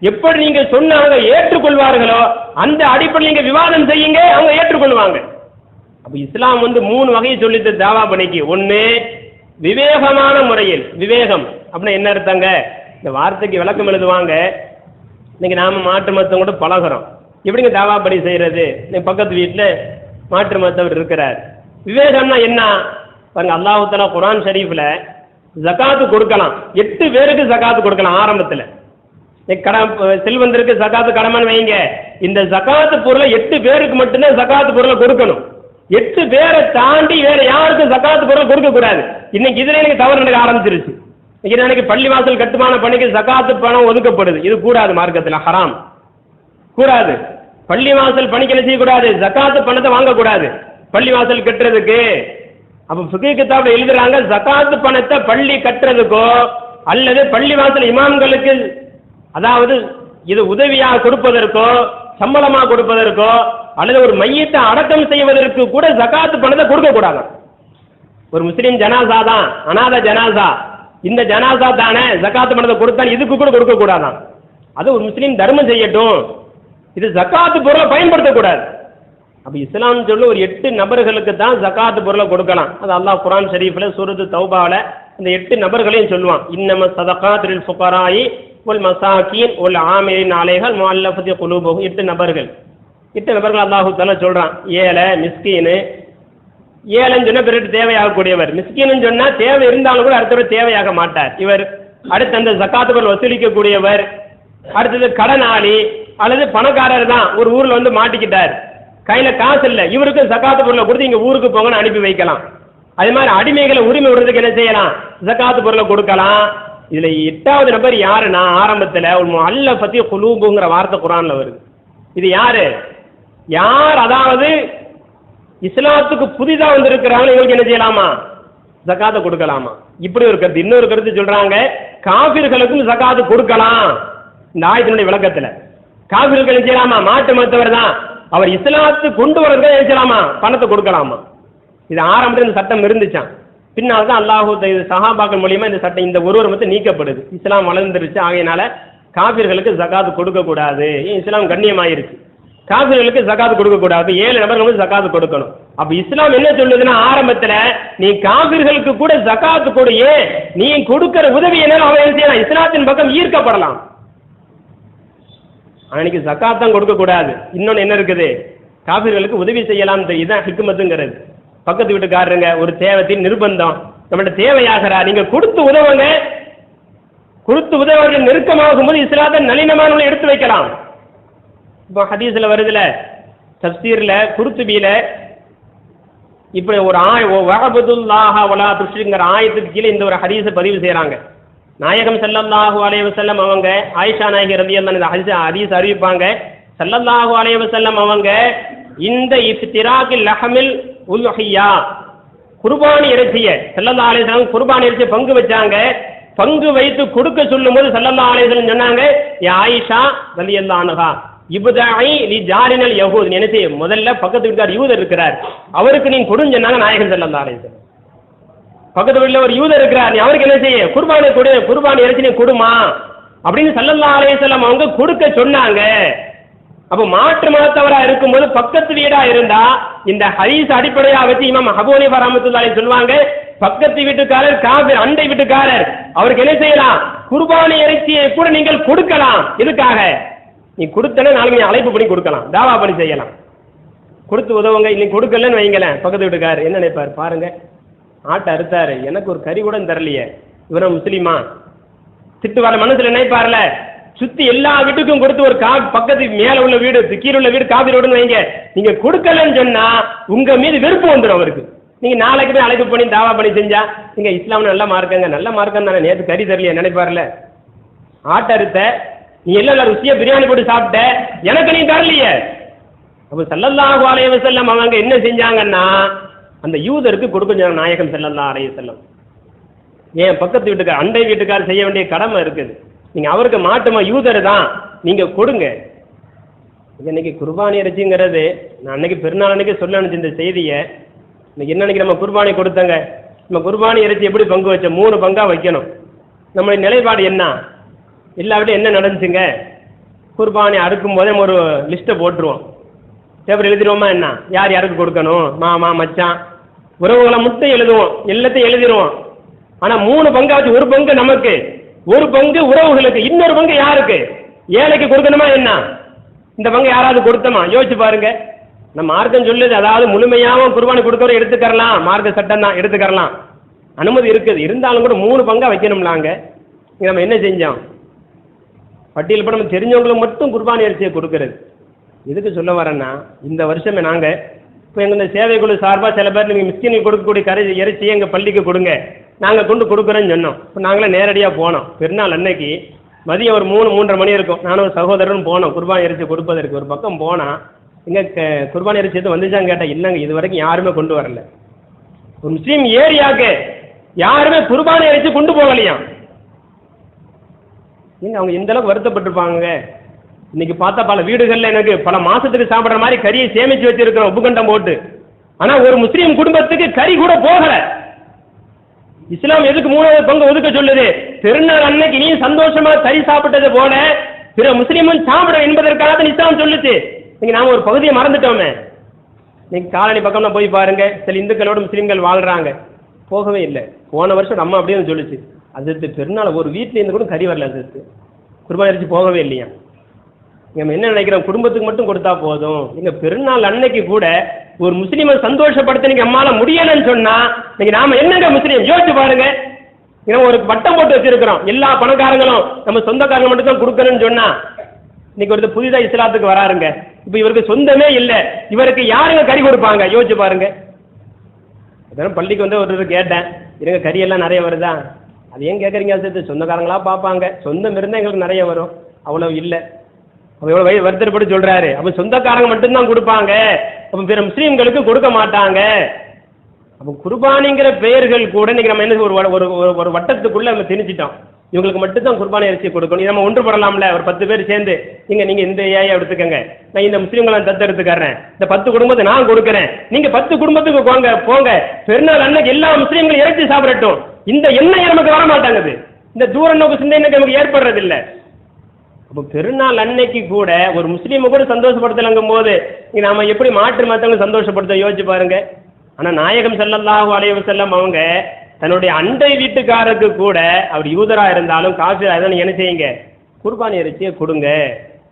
எப்படி நீங்க சொன்னாங்க ஏற்றுக்கொள்வார்களோ அந்த அடிப்படையில் நீங்க விவாதம் செய்யுங்க அவங்க ஏற்றுக்கொள்வாங்க. அப்ப இஸ்லாம் வந்து மூணு வகையை சொல்லிட்டு தாவா பணிக்கு ஒண்ணு விவேகமான முறையில் விவேகம். அப்படின்னா என்ன அர்த்தங்க? இந்த வார்த்தைக்கு விளக்கம் எழுதுவாங்க. இன்னைக்கு நாம மாற்று மத்தவங்க கூட பழகுறோம். எப்படிங்க தாவா பணி செய்யறது? இன்னைக்கு பக்கத்து வீட்டுல மாற்று மத்தவர் இருக்கிறார். விவேகம்னா என்ன? பாருங்க அல்லாஹு குரான் ஷரீஃப்ல ஜகாத்து கொடுக்கலாம். எட்டு பேருக்கு ஜகாத்து கொடுக்கலாம் ஆரம்பத்துல. இன்னைக்கு கடன் செல்வந்தருக்கு ஜகாத்து கடமைன்னு வைங்க. இந்த ஜகாத்து பொருளை எட்டு பேருக்கு மட்டும்தான் ஜகாத்து பொருளை கொடுக்கணும். எட்டு பேரை தாண்டி வேற யாருக்கும் ஜகாத்து பொருளை கொடுக்க கூடாது. இன்னைக்கு இதுல எனக்கு தவறு நடக்க ஆரம்பிச்சிருச்சு. இன்னைக்கு பள்ளி பள்ளிவாசல் கட்டுமான பணிக்கு ஜகாத்து பணம் ஒதுக்கப்படுது. இது கூடாது மார்க்கத்தில் ஹராம். கூடாது. பள்ளிவாசல் பணிக்கு என்ன செய்யக்கூடாது? ஜகாத்து பணத்தை வாங்கக்கூடாது. பள்ளிவாசல் கட்டுறதுக்கு அப்ப சுகை கிதாப்ல எழுதுறாங்க ஜகாத்து பணத்தை பள்ளி கட்டுறதுக்கோ அல்லது பள்ளி வாசல் இமாம்களுக்கு அதாவது இது உதவியாக கொடுப்பதற்கோ சம்பளமா கொடுப்பதற்கோ அல்லது ஒரு மையத்தை அடக்கம் செய்வதற்கு கூட ஜகாத்து பணத்தை கொடுக்க கூடாது. ஒரு முஸ்லீம் ஜனாசா தான் அனாத ஜனாசா. இந்த ஜனாசா தானே ஜக்காத்து பணத்தை கொடுத்தா இதுக்கு கூட கொடுக்க கூடாதான். அது ஒரு முஸ்லீம் தர்மம் செய்யட்டும். இது ஜக்காத்து பொருளை பயன்படுத்தக்கூடாது. அப்ப இஸ்லாம் சொல்லி ஒரு எட்டு நபர்களுக்கு தான் ஜக்காத்து பொருளை கொடுக்கலாம். அது அல்லாஹ் குரான் ஷரீஃப்ல சூரத்து தௌபாவில் இந்த எட்டு நபர்களையும் சொல்லுவான். இன்னம சதகாத்ரில் ஃபுகராயி ஒல் மசாக்கீன் ஒல் ஆமீரின் ஆலைகள் முல்லஃபதி குலூபகும் எட்டு நபர்கள். எட்டு நபர்கள் அல்லாஹு தாலா சொல்றான். ஏழை மிஸ்கீனு. ஏழைன்னு சொன்னா பிறகு தேவையாகக்கூடியவர். மிஸ்கீன்னு சொன்னா தேவை இருந்தாலும் கூட அடுத்தவர் தேவையாக மாட்டார். இவர் அடுத்து அந்த ஜக்காத்து பொருள் வசூலிக்கக்கூடியவர் அடுத்தது கடனாளி அல்லது பணக்காரர் தான். ஒரு ஊர்ல வந்து மாட்டிக்கிட்டார். கையில காசு இல்ல. இவருக்கும் சக்காத்து பொருளை கொடுத்து இங்க ஊருக்கு போங்கன்னு அனுப்பி வைக்கலாம். அதே மாதிரி அடிமைகளை உரிமை விடுறதுக்கு என்ன செய்யலாம்? ஜக்காத்து பொருளை கொடுக்கலாம். இதுல எட்டாவது நபர் யாருன்னா ஆரம்பத்துல அல்ல பத்தி குலூபுங்கிற வார்த்தை குரான்ல வருது. இது யாரு? யார் அதாவது இஸ்லாத்துக்கு புதிதா வந்திருக்கிறாங்க இவங்களுக்கு என்ன செய்யலாமா? ஜகாத்தை கொடுக்கலாமா? இப்படி ஒரு கருத்து. இன்னொரு கருத்து சொல்றாங்க காபிர்களுக்கும் சக்காத்து கொடுக்கலாம். இந்த ஆயத்தினுடைய விளக்கத்துல. காபிர்கள் என்ன செய்யலாமா? மாட்டு மருத்துவர் தான். அவர் இஸ்லாத்து கொண்டு வரதுக்காக என்ன பணத்தை கொடுக்கலாமா? இது ஆரம்பத்தில் இந்த சட்டம் இருந்துச்சான் பின்னால் தான் அல்லாஹூ சஹாபாக்கள் மூலியமா இந்த சட்டம் இந்த ஒருவர் மட்டும் நீக்கப்படுது. இஸ்லாம் வளர்ந்துருச்சு. ஆகையினால காபிர்களுக்கு ஜகாது கொடுக்க கூடாது. ஏன்? இஸ்லாம் கண்ணியமாயிருக்கு. காபிர்களுக்கு ஜகாது கொடுக்க கூடாது. ஏழு நபர்களுக்கு ஜகாது கொடுக்கணும். அப்ப இஸ்லாம் என்ன சொல்லுதுன்னா ஆரம்பத்துல நீ காபிர்களுக்கு கூட ஜகாத்து கொடு. ஏன்? நீ கொடுக்கிற உதவி என்ன அவன் இஸ்லாத்தின் பக்கம் ஈர்க்கப்படலாம். அன்னைக்கு சக்காத்தான் கொடுக்கக்கூடாது. கொடுக்க கூடாது இன்னொன்னு என்ன இருக்குது? காபிர்களுக்கு உதவி செய்யலாம். இதுதான் ஹிக்குமத்துங்கிறது பக்கத்து வீட்டுக்காரருங்க ஒரு தேவத்தின் நிர்பந்தம். நம்மள்ட்ட தேவையாகிறா நீங்க கொடுத்து உதவுங்க. கொடுத்து உதவுவர்கள் நெருக்கமாகும் போது இஸ்லாத்தை நளினமானவங்களை எடுத்து வைக்கலாம். இப்போ ஹதீஸ்ல வருதுல தப்சீர்ல குருத்துபியில இப்படி ஒரு ஆய் வகபதுல்லாஹா வலா துஷ்ரிங்கிற ஆயத்துக்கு கீழே இந்த ஒரு ஹதீஸை பதிவு செய்யறாங்க நாயகம் செல்லல்லாஹு அலைஹி செல்லம் அவங்க ஆயிஷா நாயகி ரலியல்லாஹு இந்த ஹதீஸ் அறிவிப்பாங்க. செல்லல்லாஹு அலைஹி செல்லம் அவங்க இந்த இஃப்திராகி லஹமில் உல்ஹியா குர்பானி இறைச்சிய செல்லல்லா அலைஹி வஸல்லம் குர்பானி பங்கு வச்சாங்க. பங்கு வைத்து கொடுக்க சொல்லும் போது செல்லல்லா வஸல்லம் சொன்னாங்க ஆயிஷா ரலியல்லாஹு அன்ஹா இப்தாயி நீ ஜாரினல் யகூத் நினைச்சு முதல்ல பக்கத்து வீட்டுக்கார் யூதர் இருக்கிறார். அவருக்கு நீ கொடுன்னு சொன்னாங்க நாயகன் செல்லல்லா அலைஹி பக்கத்து வீட்டுல ஒரு யூதர் இருக்கிறார். நீ அவருக்கு என்ன செய்ய? குர்பானை கொடு. குர்பான் இறைச்சி கொடுமா. அப்படின்னு சல்லல்லா அலைஹி அவங்க கொடுக்க சொன்னாங்க. அப்ப மாற்று மதத்தவரா இருக்கும்போது பக்கத்து வீடா இருந்தா இந்த ஹரிஸ் அடிப்படையா வச்சு இமாம் ஹபோனி பராமத்துல்லாலே சொல்லுவாங்க பக்கத்து வீட்டுக்காரர் காபிர் அண்டை வீட்டுக்காரர். அவருக்கு என்ன செய்யலாம்? குர்பானி இறைச்சியை கூட நீங்கள் கொடுக்கலாம். எதுக்காக? நீ கொடுத்தன நாளைக்கு நீ அழைப்பு பண்ணி கொடுக்கலாம். தாவா பண்ணி செய்யலாம். கொடுத்து உதவுங்க. இன்னைக்கு கொடுக்கலன்னு வைங்களேன். பக்கத்து வீட்டுக்காரர் என்ன நினைப்பார்? பாருங்க. ஆட்டை அறுத்தாரு. எனக்கு ஒரு கறி கூட தரலையே. இவரை முஸ்லீமா? திட்டு வர மனசுல நினைப்பார்ல. சுத்தி எல்லா வீட்டுக்கும் கொடுத்து ஒரு கா பக்கத்து மேல உள்ள வீடு கீழே உள்ள வீடு காபி ரோடுன்னு வைங்க. நீங்க கொடுக்கலன்னு சொன்னா உங்க மீது வெறுப்பு வந்துடும் அவருக்கு. நீங்க நாளைக்கு போய் அழைப்பு பண்ணி தாவா பண்ணி செஞ்சா நீங்க இஸ்லாம் நல்ல மார்க்கங்க நல்ல மார்க்கம் தானே நேற்று கறி தரலையே நினைப்பார்ல. ஆட்டை அறுத்த நீ எல்லாம் ருசியா பிரியாணி போட்டு சாப்பிட்ட எனக்கு நீ தரலையே. அப்ப சல்லல்லாஹு அலைய வசல்லம் அவங்க என்ன செஞ்சாங்கன்னா அந்த யூதருக்கு கொடுக்க சொன்னாங்க நாயகம் ஸல்லல்லாஹு அலைஹி செல்லம் ஏன் பக்கத்து வீட்டுக்கார் அண்டை வீட்டுக்கார் செய்ய வேண்டிய கடமை இருக்குது. நீங்க அவருக்கு மாட்டுமா யூதர் தான். நீங்க கொடுங்க. இது இன்னைக்கு குர்பானி இறைச்சிங்கிறது நான் அன்னைக்கு பெருநாள் அன்னைக்கு சொல்ல நினைச்ச இந்த செய்தியை இன்னைக்கு என்ன நம்ம குர்பானி கொடுத்தங்க? நம்ம குர்பானி இறைச்சி எப்படி பங்கு வச்ச? மூணு பங்கா வைக்கணும். நம்மளுடைய நிலைப்பாடு என்ன? இல்லாவிட்டு என்ன நடந்துச்சுங்க? குர்பானி அறுக்கும் போதே நம்ம ஒரு லிஸ்ட்டை போட்டுருவோம். பேப்பர் எழுதிடுவோமா என்ன? யார் யாருக்கு கொடுக்கணும்? மாமா மச்சான் உறவுகளை மட்டும் எழுதுவோம். எல்லாத்தையும் எழுதிடுவோம் ஆனா மூணு பங்காச்சு ஒரு பங்கு நமக்கு. ஒரு பங்கு உறவுகளுக்கு. இன்னொரு பங்கு யாருக்கு? ஏழைக்கு கொடுக்கணுமா என்ன? இந்த பங்கு யாராவது கொடுத்தோமா? யோசிச்சு பாருங்க. நம்ம மார்க்கம் சொல்லுது அதாவது முழுமையாவும் குர்பானி கொடுக்கறோம் எடுத்துக்கரலாம். மார்க்க சட்டம் தான் எடுத்துக்கரலாம். அனுமதி இருக்குது. இருந்தாலும் கூட மூணு பங்கா வைக்கணும்லாங்க. நம்ம என்ன செஞ்சோம்? பட்டியல் படம் நம்ம தெரிஞ்சவங்களுக்கு மட்டும் குர்பானி அரிசியை கொடுக்கறது. எதுக்கு சொல்ல வரேன்னா இந்த வருஷமே நாங்கள் இப்போ எங்கள் இந்த சேவை குழு சார்பாக சில பேர் நீங்கள் மிஸ்கினுக்கு கொடுக்கக்கூடிய கரை இறைச்சி எங்கள் பள்ளிக்கு கொடுங்க. நாங்கள் கொண்டு கொடுக்குறோன்னு சொன்னோம். இப்போ நாங்களே நேரடியாக போனோம். பெருநாள் அன்னைக்கு மதியம் ஒரு மூணு மூன்றரை மணி இருக்கும். நானும் ஒரு சகோதரரும் போனோம். குர்பான் இறைச்சி கொடுப்பதற்கு. ஒரு பக்கம் போனால் இங்கே குர்பான் இறைச்சி எதுவும் வந்துச்சான்னு கேட்டால் இல்லைங்க இது வரைக்கும் யாருமே கொண்டு வரல. ஒரு முஸ்லீம் ஏரியாக்கு யாருமே குர்பான் இறைச்சி கொண்டு போகலையாம். ஏங்க அவங்க எந்த அளவுக்கு வருத்தப்பட்டிருப்பாங்க? இன்னைக்கு பார்த்தா பல வீடுகள்ல எனக்கு பல மாசத்துக்கு சாப்பிடுற மாதிரி கறியை சேமிச்சு வச்சிருக்கிறோம் உப்புக்கண்டம் போட்டு. ஆனா ஒரு முஸ்லீம் குடும்பத்துக்கு கறி கூட போகல. இஸ்லாம் எதுக்கு மூணாவது பங்கு ஒதுக்க சொல்லுது? திருநாள் அன்னைக்கு நீ சந்தோஷமா கறி சாப்பிட்டது போல பிற முஸ்லீமும் சாப்பிட என்பதற்காக இஸ்லாம் சொல்லுச்சு. இன்னைக்கு நாம ஒரு பகுதியை மறந்துட்டோமே. நீங்க காலனி பக்கம்னா போய் பாருங்க. சில இந்துக்களோட முஸ்லீம்கள் வாழ்றாங்க. போகவே இல்லை. போன வருஷம் நம்ம அப்படியே சொல்லுச்சு. அது பெருநாள் ஒரு வீட்டிலேருந்து இருந்து கூட கறி வரல அது. குர்பானி போகவே இல்லையா? நம்ம என்ன நினைக்கிறோம்? குடும்பத்துக்கு மட்டும் கொடுத்தா போதும். எங்க பெருநாள் அன்னைக்கு கூட ஒரு முஸ்லீமை சந்தோஷப்படுத்த நீங்க அம்மால முடியலன்னு சொன்னா நீங்க நாம என்னங்க முஸ்லீம்? யோசிச்சு பாருங்க. ஏன்னா ஒரு வட்டம் போட்டு வச்சிருக்கிறோம். எல்லா பணக்காரங்களும் நம்ம சொந்தக்காரங்க மட்டும் தான் கொடுக்கணும்னு சொன்னா இன்னைக்கு ஒருத்தர் புதிதா இஸ்லாத்துக்கு வராருங்க. இப்போ இவருக்கு சொந்தமே இல்லை. இவருக்கு யாருங்க கறி கொடுப்பாங்க? யோசிச்சு பாருங்க. அதான் பள்ளிக்கு வந்து ஒருத்தர் கேட்டேன். இருங்க கறி எல்லாம் நிறைய வருதா? அது ஏன் கேட்குறீங்க சேர்த்து சொந்தக்காரங்களா பார்ப்பாங்க. சொந்தம் இருந்தால் எங்களுக்கு நிறைய வரும். அவ்வளோ இல்லை. அப்போ எவ்வளோ வயது வருத்தப்பட்டு சொல்கிறாரு அப்போ சொந்தக்காரங்க மட்டும்தான் கொடுப்பாங்க. அப்போ பிற முஸ்லீம்களுக்கு கொடுக்க மாட்டாங்க. அப்போ குர்பானிங்கிற பெயர்கள் கூட இன்னைக்கு நம்ம என்ன ஒரு ஒரு ஒரு- வட்டத்துக்குள்ள நம்ம திணிச்சிட்டோம். இவங்களுக்கு மட்டும்தான் குர்பானி அரிசி கொடுக்கணும். இது நம்ம ஒன்றுபடலாம்ல ஒரு பத்து பேர் சேர்ந்து. நீங்க நீங்க இந்த ஏஐ எடுத்துக்கங்க. நான் இந்த முஸ்லீம்களை தத்து தத்தெடுத்துக்கறேன் இந்த பத்து குடும்பத்தை நான் கொடுக்குறேன். நீங்க பத்து குடும்பத்துக்கு போங்க போங்க. பெருநாள் அன்னைக்கு எல்லா முஸ்லீம்களும் இறைச்சி சாப்பிடட்டும். இந்த எண்ணெய் நமக்கு வர மாட்டாங்குது இந்த தூர நோக்கு சிந்தனை நமக்கு ஏற்படுறது இல்லை அப்போ பெருநாள் அன்னைக்கு கூட ஒரு முஸ்லீமை கூட சந்தோஷப்படுத்தலங்கும் போது இங்க நாம எப்படி மாற்று மத்தவங்க சந்தோஷப்படுத்த யோசிச்சு பாருங்க. ஆனா நாயகம் செல்லல்லாஹு அலைஹி செல்லம் அவங்க தன்னுடைய அண்டை வீட்டுக்காரருக்கு கூட அவர் யூதரா இருந்தாலும் காசு இருந்தாலும் என்ன செய்யுங்க? குர்பானி இறைச்சியை கொடுங்க.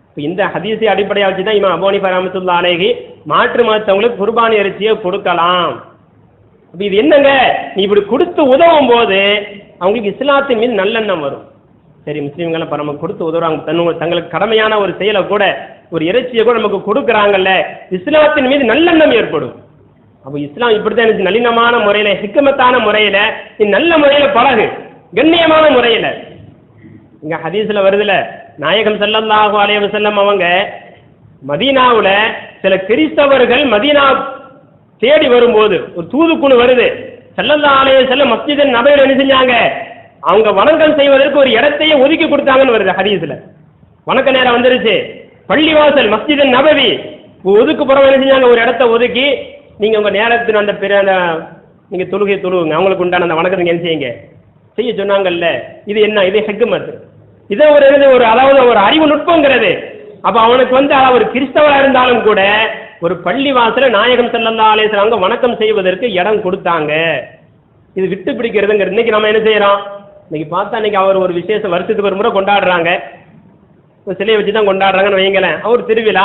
இப்போ இந்த ஹதீஸை அடிப்படையாக வச்சு தான் இமாம் அபோனிஃபா ரஹமத்துல்லா மாற்று மதத்தவங்களுக்கு குர்பானி இறைச்சியை கொடுக்கலாம். இது என்னங்க? நீ இப்படி கொடுத்து உதவும் போது அவங்களுக்கு இஸ்லாத்தின் மீது நல்லெண்ணம் வரும். சரி முஸ்லீம்களை இப்போ நமக்கு கொடுத்து உதவுறாங்க. தன்னு தங்களுக்கு கடமையான ஒரு செயலை கூட ஒரு இறைச்சியை கூட நமக்கு கொடுக்குறாங்கல்ல இஸ்லாத்தின் மீது நல்லெண்ணம் ஏற்படும். அப்போ இஸ்லாம் இப்படி தான் இருந்துச்சு. நளினமான முறையில் ஹிக்கமத்தான முறையில் நீ நல்ல முறையில் பழகு. கண்ணியமான முறையில். இங்க ஹதீஸ்ல வருதுல நாயகம் ஸல்லல்லாஹு அலைய வஸல்லம் அவங்க மதீனாவுல சில கிறிஸ்தவர்கள் மதீனா தேடி வரும்போது ஒரு தூதுக்குழு வருது. ஸல்லல்லாஹு அலைஹி செல்ல மத்தியதன் நபையில் என்ன செஞ்சாங்க? அவங்க வணக்கம் செய்வதற்கு ஒரு இடத்தையே ஒதுக்கி கொடுத்தாங்கன்னு வருது ஹதீஸ்ல. வணக்க நேரம் வந்துருச்சு. பள்ளிவாசல் மஸ்ஜித் நபவி. ஒதுக்குப்புறம் என்ன செஞ்சாங்க? ஒரு இடத்த ஒதுக்கி நீங்க உங்க நேரத்தின் அந்த பெரிய அந்த நீங்க தொழுகை தொழுவுங்க. அவங்களுக்கு உண்டான அந்த வணக்கத்தை என்ன செய்யுங்க? செய்ய சொன்னாங்கல்ல. இது என்ன? இது ஹெக்குமத் இதை ஒரு இது ஒரு அதாவது ஒரு அறிவு நுட்பங்கிறது. அப்ப அவனுக்கு வந்து ஒரு கிறிஸ்தவரா இருந்தாலும் கூட ஒரு பள்ளி வாசல நாயகம் ஸல்லல்லாஹு அலைஹி அவங்க வணக்கம் செய்வதற்கு இடம் கொடுத்தாங்க. இது விட்டு பிடிக்கிறதுங்கிறது இன்னைக்கு நம்ம என்ன செய்யறோம்? இன்னைக்கு பார்த்தா இன்னைக்கு அவர் ஒரு விசேஷ வருஷத்துக்கு ஒரு முறை கொண்டாடுறாங்க. ஒரு சிலையை வச்சு தான் கொண்டாடுறாங்கன்னு வைங்களேன் அவர் திருவிழா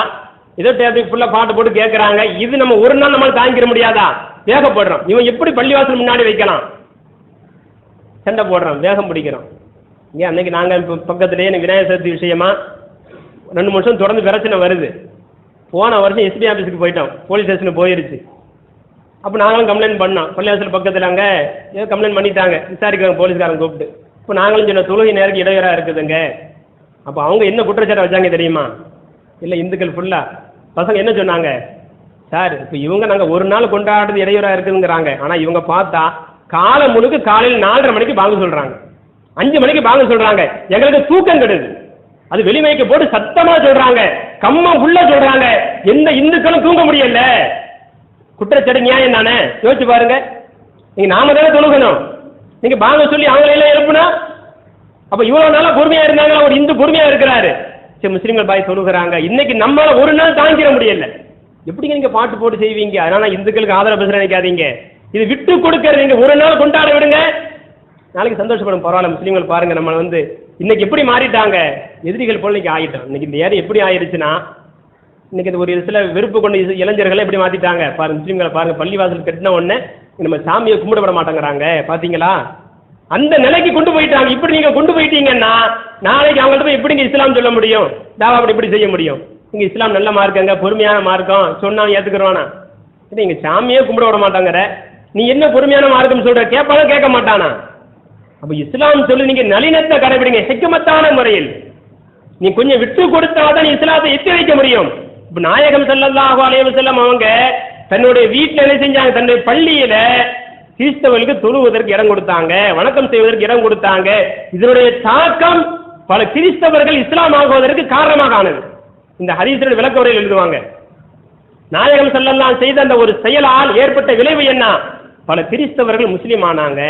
ஏதோ டேபிள் ஃபுல்லாக பாட்டு போட்டு கேட்குறாங்க இது நம்ம ஒரு நாள் நம்மளால் தாங்கிக்கிற முடியாதா? வேகப்படுறோம். இவன் எப்படி பள்ளிவாசல் முன்னாடி வைக்கலாம்? சண்டை போடுறோம். வேகம் பிடிக்கிறோம். ஏன் அன்னைக்கு நாங்கள் இப்போ பக்கத்துலேயே எனக்கு விநாயகர் சதுர்த்தி விஷயமா ரெண்டு வருஷம் தொடர்ந்து பிரச்சனை வருது. போன வருஷம் எஸ்பி ஆஃபீஸுக்கு போயிட்டோம். போலீஸ் ஸ்டேஷனுக்கு போயிருச்சு. அப்போ நாங்களும் கம்ப்ளைண்ட் பண்ணோம். பள்ளிவாசல் பக்கத்தில் அங்கே ஏதோ கம்ப்ளைண்ட் பண்ணிட்டாங்க. விசாரிக்கிறாங்க போலீஸ்காரங்க கூப்பிட்டு. இப்போ நாங்களும் சொன்ன தொழுகை நேருக்கு இடையூறாக இருக்குதுங்க. அப்போ அவங்க என்ன குற்றச்சாட்டை வச்சாங்க தெரியுமா? இல்லை இந்துக்கள் ஃபுல்லாக பசங்க என்ன சொன்னாங்க? சார் இப்போ இவங்க நாங்கள் ஒரு நாள் கொண்டாடுறது இடையூறாக இருக்குதுங்கிறாங்க. ஆனால் இவங்க பார்த்தா காலம் முழுக்க காலையில் நாலரை மணிக்கு பாங்க சொல்கிறாங்க அஞ்சு மணிக்கு பாங்க சொல்கிறாங்க எங்களுக்கு தூக்கம் கெடுது. அது வெளிமைக்கு போட்டு சத்தமா சொல்றாங்க. கம்மம் உள்ள சொல்றாங்க. எந்த இந்துக்களும் தூங்க முடியல. குற்றச்சாட்டு நியாயம் தானே? யோசிச்சு பாருங்க. நீங்க நாம தானே தொழுகணும். நீங்க பாங்க சொல்லி அவங்களை எல்லாம் எழுப்புனா? அப்ப இவ்வளவு நாளா பொறுமையா இருந்தாங்க ஒரு இந்து பொறுமையா இருக்கிறாரு. சரி முஸ்லீம்கள் பாய் தொழுகிறாங்க. இன்னைக்கு நம்மளால ஒரு நாள் தாங்கிட முடியல. எப்படிங்க நீங்க பாட்டு போட்டு செய்வீங்க? அதனால இந்துக்களுக்கு ஆதரவு பேச நினைக்காதீங்க. இது விட்டு கொடுக்கறது நீங்க ஒரு நாள் கொண்டாட விடுங்க. நாளைக்கு சந்தோஷப்படும். பரவாயில்ல முஸ்லீம்கள் பாருங்க. நம்ம வந்து இன்னைக்கு எப்படி மாறிட்டாங்க? எதிரிகள் போல இன்னைக்கு ஆயிட்டோம் இன்னைக்கு இந்த ஏரியா எப்படி ஆயிருச்சுன்னா இன்னைக்கு ஒரு சில வெறுப்பு கொண்ட இளைஞர்களை எப்படி மாத்திட்டாங்க. பாருங்க முஸ்லீம்களை பாருங்க பள்ளிவாசல் கட்டின உடனே நம்ம சாமியை கும்பிட விட மாட்டேங்கிறாங்க. பாத்தீங்களா? அந்த நிலைக்கு கொண்டு போயிட்டாங்க. இப்படி நீங்க கொண்டு போயிட்டீங்கன்னா நாளைக்கு அவங்கள்ட்ட போய் எப்படிங்க இஸ்லாம் சொல்ல முடியும்? தாவா அப்படி இப்படி செய்ய முடியும்? நீங்க இஸ்லாம் நல்ல மார்க்கங்க பொறுமையான மார்க்கம் சொன்னா ஏத்துக்கிறவானா நீங்க சாமியே கும்பிட விட மாட்டாங்கிற. நீ என்ன பொறுமையான மார்க்கம் சொல்ற? கேட்பாலும் கேட்க மாட்டானா? அப்ப இஸ்லாம் சொல்லி நீங்க நளினத்தை கடைபிடிங்க ஹெக்கமத்தான முறையில். நீ கொஞ்சம் விட்டு கொடுத்தாதான் நீ இஸ்லாத்தை எத்தி வைக்க முடியும். இப்ப நாயகம் ஸல்லல்லாஹு அலைஹி செல்லம் அவங்க தன்னுடைய வீட்டில் என்ன செஞ்சாங்க? தன்னுடைய பள்ளியில கிறிஸ்தவர்களுக்கு தொழுவதற்கு இடம் கொடுத்தாங்க வணக்கம் செய்வதற்கு இடம் கொடுத்தாங்க. இதனுடைய தாக்கம் பல கிறிஸ்தவர்கள் இஸ்லாம் ஆகுவதற்கு காரணமாக ஆனது. இந்த ஹதீஸுடைய விளக்க உரையில் எழுதுவாங்க. நாயகம் ஸல்லல்லாஹு செய்த அந்த ஒரு செயலால் ஏற்பட்ட விளைவு என்ன? பல கிறிஸ்தவர்கள் முஸ்லீம் ஆனாங்க.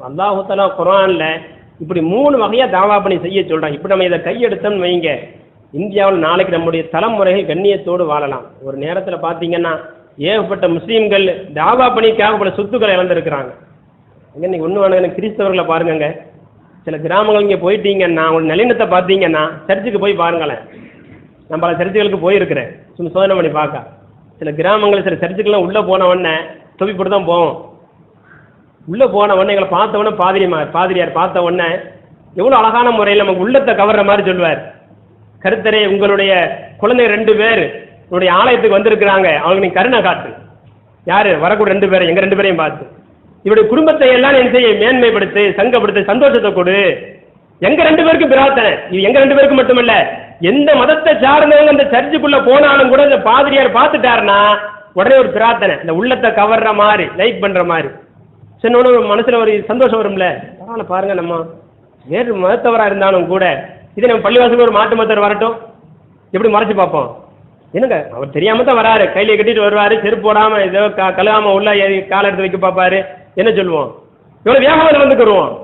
அல்லாஹு குரான்ல இப்படி மூணு வகையா தாவா பண்ணி செய்ய சொல்றாங்க இப்படி நம்ம இதை கையெடுத்தோம்னு வைங்க. இந்தியாவில் நாளைக்கு நம்முடைய தலைமுறைகள் கண்ணியத்தோடு வாழலாம். ஒரு நேரத்தில் பார்த்தீங்கன்னா ஏகப்பட்ட முஸ்லீம்கள் தாவா பணிக்காக பல சொத்துக்களை இழந்திருக்கிறாங்க. இன்னைக்கு ஒன்று வேணுங்க கிறிஸ்தவர்களை பாருங்கங்க. சில கிராமங்கள் இங்கே போயிட்டீங்கன்னா உங்கள் நளினத்தை பார்த்தீங்கன்னா சர்ச்சுக்கு போய் பாருங்களேன். நான் பல சர்ச்சுகளுக்கு போயிருக்கிறேன். சும்மா சோதனை பண்ணி பார்க்க சில கிராமங்கள் சில சர்ச்சுக்கெல்லாம் உள்ளே போன உடனே தொப்பி போட்டு தான் போவோம் உள்ளே போன உடனே எங்களை பார்த்த உடனே பாதிரிமார் பாதிரியார் பார்த்த உடனே எவ்வளோ அழகான முறையில் நமக்கு உள்ளத்தை கவர்ற மாதிரி சொல்லுவார். கருத்தரே உங்களுடைய குழந்தை ரெண்டு பேர் உங்களுடைய ஆலயத்துக்கு வந்திருக்கிறாங்க. அவங்களுக்கு நீ கருணை காட்டு. யாரு? வரக்கூடிய ரெண்டு பேரை எங்க ரெண்டு பேரையும் பார்த்து. இவருடைய குடும்பத்தை எல்லாம் என்ன செய்ய மேன்மைப்படுத்து சங்கப்படுத்து சந்தோஷத்தை கொடு. எங்க ரெண்டு பேருக்கும் பிரார்த்தனை. இது எங்க ரெண்டு பேருக்கும் மட்டுமல்ல எந்த மதத்தை சார்ந்தவங்க அந்த சர்ச்சுக்குள்ள போனாலும் கூட இந்த பாதிரியார் பார்த்துட்டாருன்னா உடனே ஒரு பிரார்த்தனை. இந்த உள்ளத்தை கவர்ற மாதிரி லைக் பண்ற மாதிரி. சின்ன மனசுல ஒரு சந்தோஷம் வரும்ல. பரவாயில்ல பாருங்க நம்ம. வேறு மதத்தவரா இருந்தாலும் கூட இது நம்ம பள்ளிவாசலுக்கு ஒரு மாட்டு மத்தர் வரட்டும். எப்படி மறைச்சு பார்ப்போம்? என்னங்க அவர் தெரியாம தான் வராரு. கையில கட்டிட்டு வருவாரு செருப்பு போடாம ஏதோ க- கழுகாம உள்ள ஏறி காலை எடுத்து வைக்க பார்ப்பாரு. என்ன சொல்லுவோம்? இவ்வளவு வேகமாக வந்துக்கிறோம்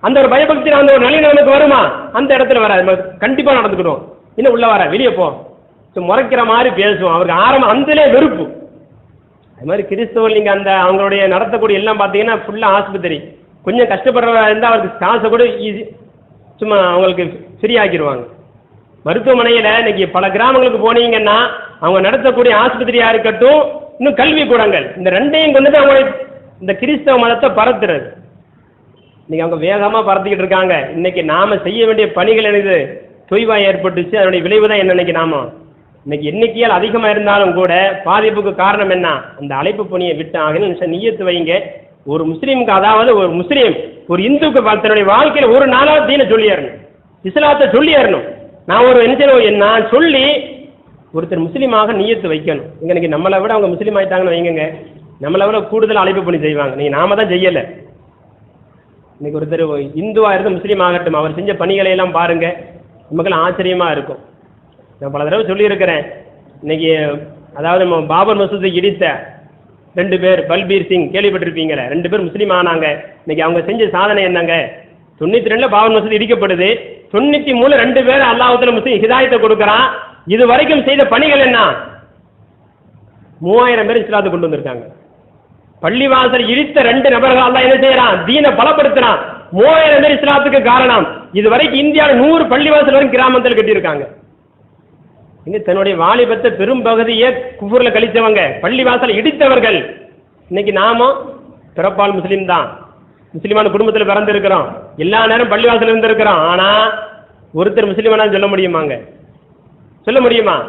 அந்த ஒரு பயபக்தி அந்த ஒரு நளினம் நமக்கு வருமா? அந்த இடத்துல வராது நம்ம கண்டிப்பா நடந்துக்கிறோம் இன்னும் உள்ள வர வெளியே போ. முறைக்கிற மாதிரி பேசுவோம். அவருக்கு ஆரம்பம் அந்தலே வெறுப்பு. அது மாதிரி கிறிஸ்தவர் நீங்க அந்த அவங்களுடைய நடத்தக்கூடிய எல்லாம் பார்த்தீங்கன்னா ஃபுல்லா ஆஸ்பத்திரி. கொஞ்சம் கஷ்டப்படுறவா இருந்தால் அவருக்கு காசை கூட ஈஸி சும்மா அவங்களுக்கு ஃப்ரீ ஆக்கிடுவாங்க மருத்துவமனையில் இன்னைக்கு பல கிராமங்களுக்கு போனீங்கன்னா அவங்க நடத்தக்கூடிய ஆஸ்பத்திரியாக இருக்கட்டும் இன்னும் கல்வி கூடங்கள். இந்த ரெண்டையும் கொண்டு அவங்க இந்த கிறிஸ்தவ மதத்தை பரத்துறது. இன்னைக்கு அவங்க வேகமாக பரத்திக்கிட்டு இருக்காங்க. இன்னைக்கு நாம செய்ய வேண்டிய பணிகள் எனக்கு தொய்வாக ஏற்பட்டுச்சு. அதனுடைய விளைவு தான் என்ன இன்னைக்கு நாம. இன்னைக்கு எண்ணிக்கையால் அதிகமாக இருந்தாலும் கூட பாதிப்புக்கு காரணம் என்ன? அந்த அழைப்பு பணியை விட்டு ஆகணும் நீயத்து வைங்க. ஒரு முஸ்லீமுக்கு அதாவது ஒரு முஸ்லீம் ஒரு இந்துக்கு தன்னுடைய வாழ்க்கையில ஒரு நாளாவது தீன சொல்லிடணும் இஸ்லாத்தை சொல்லிடணும் நான் ஒரு என்ன செய்யணும்? நான் சொல்லி ஒருத்தர் முஸ்லீமாக நீயத்து வைக்கணும். இங்க இன்னைக்கு நம்மளை விட அவங்க முஸ்லீம் ஆயிட்டாங்கன்னு வைங்க நம்மளை விட கூடுதல் அழைப்பு பண்ணி செய்வாங்க. நீங்க நாம தான் செய்யலை. இன்னைக்கு ஒருத்தர் இந்துவா இருந்து முஸ்லீம் ஆகட்டும். அவர் செஞ்ச பணிகளை எல்லாம் பாருங்க. நமக்கெல்லாம் ஆச்சரியமா இருக்கும். நான் பல தடவை சொல்லியிருக்கிறேன். இன்னைக்கு அதாவது நம்ம பாபர் மசூதி இடித்த ரெண்டு பேர் பல்பீர் சிங் கேள்விப்பட்டிருப்பீங்களே ரெண்டு பேர் முஸ்லீம் ஆனாங்க. இன்னைக்கு அவங்க செஞ்ச சாதனை என்னங்க? தொண்ணூத்தி ரெண்டுல பாவன் மசூதி இடிக்கப்படுது. தொண்ணூத்தி மூணு ரெண்டு பேர் அல்லாஹத்துல முஸ்லீம் ஹிதாயத்தை கொடுக்குறான். இது வரைக்கும் செய்த பணிகள் என்ன? மூவாயிரம் பேர் இஸ்லாத்தை கொண்டு வந்திருக்காங்க. பள்ளிவாசல் இடித்த ரெண்டு நபர்கள் அல்லாஹ் என்ன செய்யறான்? தீனை பலப்படுத்துறான். மூவாயிரம் பேர் இஸ்லாத்துக்கு காரணம். இது வரைக்கும் இந்தியாவில் நூறு பள்ளிவாசல் வரைக்கும் கிராமத்தில் கட்டியிருக்காங்க. இங்கே தன்னுடைய வாலிபத்தை பெரும் பகுதியை குஃபூர்ல பள்ளி வாசல் இடித்தவர்கள். இன்னைக்கு நாமும் பிறப்பால் முஸ்லீம் தான். முஸ்லிமான குடும்பத்தில் பிறந்திருக்கிறோம். எல்லா நேரம் பள்ளிவாசல் இருந்திருக்கிறோம். ஆனா ஒருத்தர் முஸ்லீமானா சொல்ல முடியுமாங்க? சொல்ல முடியுமா?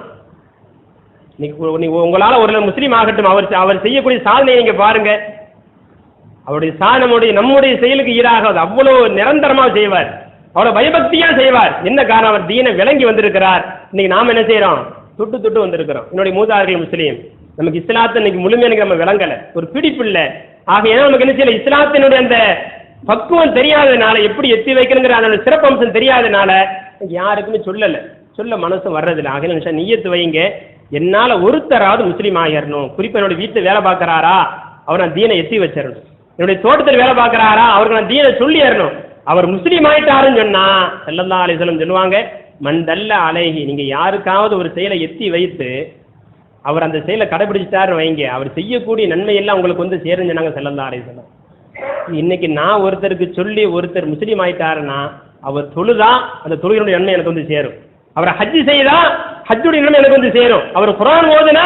இன்னைக்கு உ- உங்களால ஒரு முஸ்லீம் ஆகட்டும். அவர் அவர் செய்யக்கூடிய சாதனையை நீங்க பாருங்க. அவருடைய சாதனமுடைய நம்முடைய செயலுக்கு ஈடாகாது அவ்வளவு நிரந்தரமா செய்வார். அவரை பயபக்தியா செய்வார். என்ன காரணம்? அவர் தீனை விளங்கி வந்திருக்கிறார். இன்னைக்கு நாம என்ன செய்யறோம் தொட்டு தொட்டு வந்திருக்கிறோம். என்னுடைய மூதார்கள் முஸ்லீம். நமக்கு இஸ்லாத்தை இன்னைக்கு முழுமையாக நம்ம விளங்கல. ஒரு பிடிப்பு இல்ல. ஆகையால நமக்கு என்ன செய்யல? இஸ்லாத்தினுடைய அந்த பக்குவம் தெரியாததுனால எப்படி எத்தி வைக்கணுங்கிற அதோட சிறப்பம்சம் தெரியாததுனால யாருக்குமே சொல்லல. சொல்ல மனசு வர்றதில்ல. ஆகிய நினைச்சா நீயத்து வைங்க என்னால ஒருத்தராவது முஸ்லீம் ஆகிடணும் குறிப்பா என்னோட வீட்டுல வேலை பார்க்கறாரா? அவர் நான் தீனை எத்தி வச்சிடணும் என்னுடைய தோட்டத்தில் வேலை பாக்குறாரா அவருக்கு நான் தீனை சொல்லிடணும் அவர் முஸ்லீம் ஆயிட்டாருன்னு சொன்னா செல்லல்லா அலிசலம் சொல்லுவாங்க மண்டல்ல அலைகி நீங்க யாருக்காவது ஒரு செயலை எத்தி வைத்து அவர் அந்த செயலை கடைபிடிச்சிட்டாருன்னு வைங்க. அவர் செய்யக்கூடிய நன்மை எல்லாம் உங்களுக்கு வந்து சேருன்னு சொன்னாங்க செல்லல்லா அலிசலம் இன்னைக்கு நான் ஒருத்தருக்கு சொல்லி ஒருத்தர் முஸ்லீம் ஆயிட்டாருன்னா அவர் தொழுதா அந்த தொழுகையினுடைய நன்மை எனக்கு வந்து சேரும். அவர் ஹஜ் செய்தா ஹஜ்ஜுடைய நன்மை எனக்கு வந்து சேரும். அவர் குரான் ஓதுனா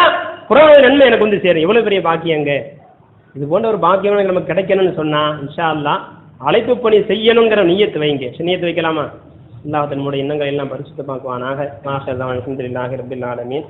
குரான் நன்மை எனக்கு வந்து சேரும். எவ்வளவு பெரிய பாக்கியங்க. இது போன்ற ஒரு பாக்கியம் நமக்கு கிடைக்கணும்னு சொன்னா இன்ஷா அல்லாஹ் அழைப்பு பணி செய்யணுங்கிற நீயத்து வைங்க. நீயத்து வைக்கலாமா? அல்லாஹ் தன்னுடைய எண்ணங்கள் எல்லாம் பரிசுத்தமாக்குவானாக. மாஷா அல்லாஹ் அல்ஹம்துலில்லாஹி ஆலமீன்.